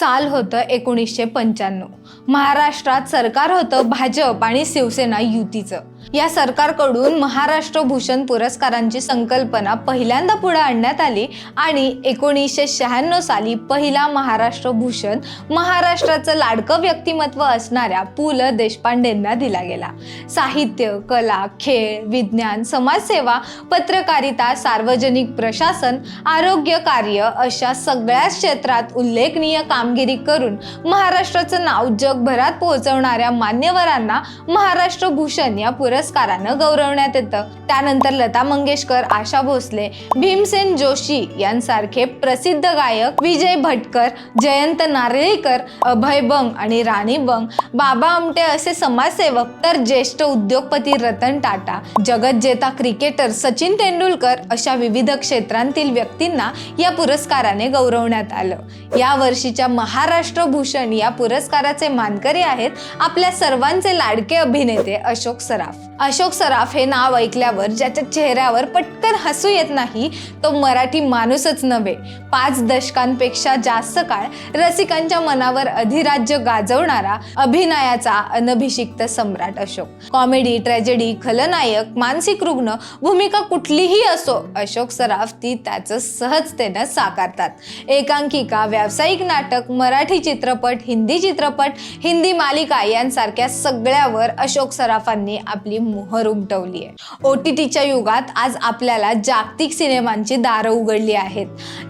साल होतं एकोणीसशे पंच्याण्णव. महाराष्ट्रात सरकार होतं भाजप आणि शिवसेना युतीचं. या सरकारकडून महाराष्ट्र भूषण पुरस्कारांची संकल्पना पहिल्यांदा पुढे आणण्यात आली आणि एकोणीसशे शहाण्णव साली पहिला महाराष्ट्र भूषण महाराष्ट्राचं लाडकं व्यक्तिमत्व असणाऱ्या पु ल देशपांडेंना दिला गेला. साहित्य कला खेळ विज्ञान समाजसेवा पत्रकारिता सार्वजनिक प्रशासन आरोग्य कार्य अशा सगळ्या क्षेत्रात उल्लेखनीय कामगिरी करून महाराष्ट्राचं नाव जगभरात पोहोचवणाऱ्या मान्यवरांना महाराष्ट्र भूषण या पुरस्कारानं गौरवण्यात येतं. त्यानंतर लता मंगेशकर आशा भोसले भीमसेन जोशी यांसारखे प्रसिद्ध गायक विजय भटकर जयंत नारळीकर अभय बंग आणि राणी बंग बाबा आमटे असे समाजसेवक तर ज्येष्ठ उद्योगपती रतन टाटा जगज्जेता क्रिकेटर सचिन तेंडुलकर अशा विविध क्षेत्रांतील व्यक्तींना या पुरस्काराने गौरवण्यात आलं. या वर्षीच्या महाराष्ट्र भूषण या पुरस्काराचे मानकरी आहेत आपल्या सर्वांचे लाडके अभिनेते अशोक सराफ. अशोक सराफ हे नाव ऐकल्यावर ज्याच्या चेहऱ्यावर पटकन हसू येत नाही तो मराठी माणूसच नव्हे. पाच दशकांपेक्षा जास्त काळ रसिकांच्या मनावर अधिराज्य गाजवणारा अभिनयाचा अनभिषिक्त सम्राट अशोक. कॉमेडी ट्रॅजेडी खलनायक मानसिक रुग्ण भूमिका कुठलीही असो अशोक सराफ ती त्याचं सहजतेनं साकारतात. एकांकिका व्यावसायिक नाटक मराठी चित्रपट हिंदी चित्रपट हिंदी मालिका यांसारख्या सगळ्यावर अशोक सराफांनी आपली मोहर उमटवली आहे. ओ टी टीच्या युगात आज आपल्याला जागतिक सिनेमांची दारं उघडली आहेत.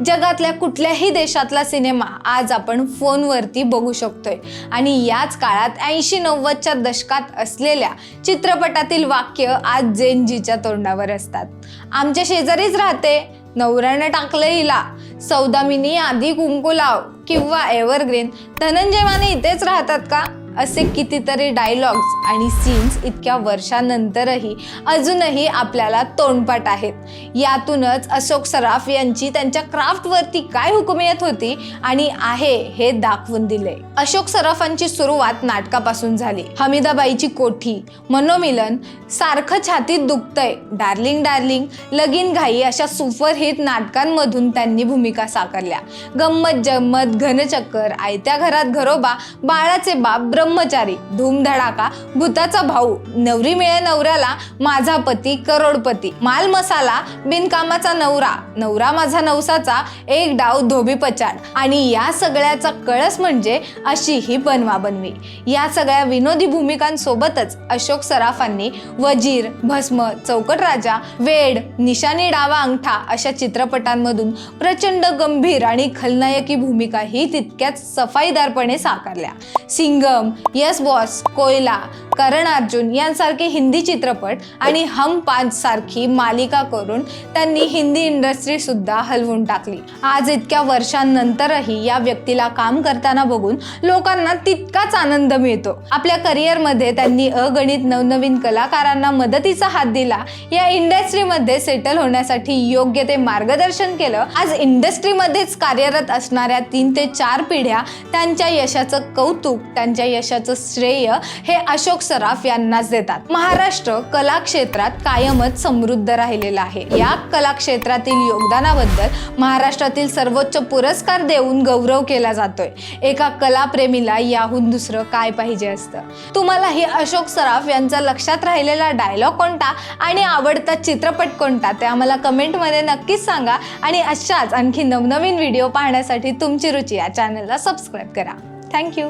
जगातल्या कुठल्याही देशातला सिनेमा आज आपण फोनवरती बघू शकतोय. आणि याच काळात ऐंशी नव्वदच्या दशकात असलेल्या चित्रपटातील वाक्य आज जेनजीच्या तोंडावर असतात. आमच्या शेजारीच राहते नवऱ्यानं टाकलं हिला. सौदामिनी आधी कुंकू लाव किंवा एव्हरग्रीन. धनंजय माने इथेच राहतात का? असे कितीतरी डायलॉग्स आणि सीन्स इतक्या वर्षानंतरही अजूनही आपल्याला तोंडपाठ आहेत. यातूनच अशोक सराफ यांची त्यांच्या क्राफ्टवरती काय हुकुमियत होती आणि आहे हे दाखवून दिले. अशोक सराफांची सुरुवात नाटकापासून झाली. हमीदाबाईची कोठी मनोमिलन सारखं छातीत दुखतंय डार्लिंग डार्लिंग लगीन घाई अशा सुपरहिट नाटकांमधून त्यांनी भूमिका साकारल्या. गंमत जम्मत घनचक्कर आयत्या घरात घरोबा बाळाचे बाप ब्रह्मचारी धूमधडाका भूताचा भाऊ नवरी मिळे नवऱ्याला माझा पती करोडपती. माल मसाला बिनकामाचा नवरा नवरा माझा नवसाचा एक डाव धोबी पचाड. आणि या सगळ्याचा कळस म्हणजे अशी ही बनवा बनवी. या सगळ्या विनोदी भूमिकांसोबतच अशोक सराफांनी वजीर भस्म चौकट राजा वेड निशाणी डावा अंगठा अशा चित्रपटांमधून प्रचंड गंभीर आणि खलनायकी भूमिका ही तितक्याच सफाईदारपणे साकारल्या. सिंगम यस बॉस कोयला करण अर्जुन यांसारखे हिंदी चित्रपट आणि हम पाच सारखी मालिका करून त्यांनी हिंदी इंडस्ट्री सुद्धा हलवून टाकली. आज इतक्या वर्षांनंतरही या व्यक्तीला काम करताना बघून लोकांना तितकाच आनंद मिळतो. आपल्या करिअरमध्ये त्यांनी अगणित नवनवीन कलाकारांना मदतीचा हात दिला. या इंडस्ट्रीमध्ये सेटल होण्यासाठी योग्य ते मार्गदर्शन केलं. आज इंडस्ट्रीमध्येच कार्यरत असणाऱ्या तीन ते चार पिढ्या त्यांच्या यशाचं कौतुक त्यांच्या यशाचं श्रेय हे अशोक सराफ यांनाच देतात. महाराष्ट्र कला क्षेत्रात कायमच समृद्ध राहिलेला आहे. या कला क्षेत्रातील योगदानाबद्दल महाराष्ट्रातील सर्वोच्च पुरस्कार देऊन गौरव केला जातोय. एका कलाप्रेमीला याहून दुसरं काय पाहिजे असतं? तुम्हाला ही अशोक सराफ यांचा लक्षात राहिलेला डायलॉग कोणता आणि आवडता चित्रपट कोणता ते आम्हाला कमेंटमध्ये नक्कीच सांगा आणि अशाच आणखी नवनवीन व्हिडिओ पाहण्यासाठी तुमची रुची या चॅनलला सबस्क्राईब करा. थँक्यू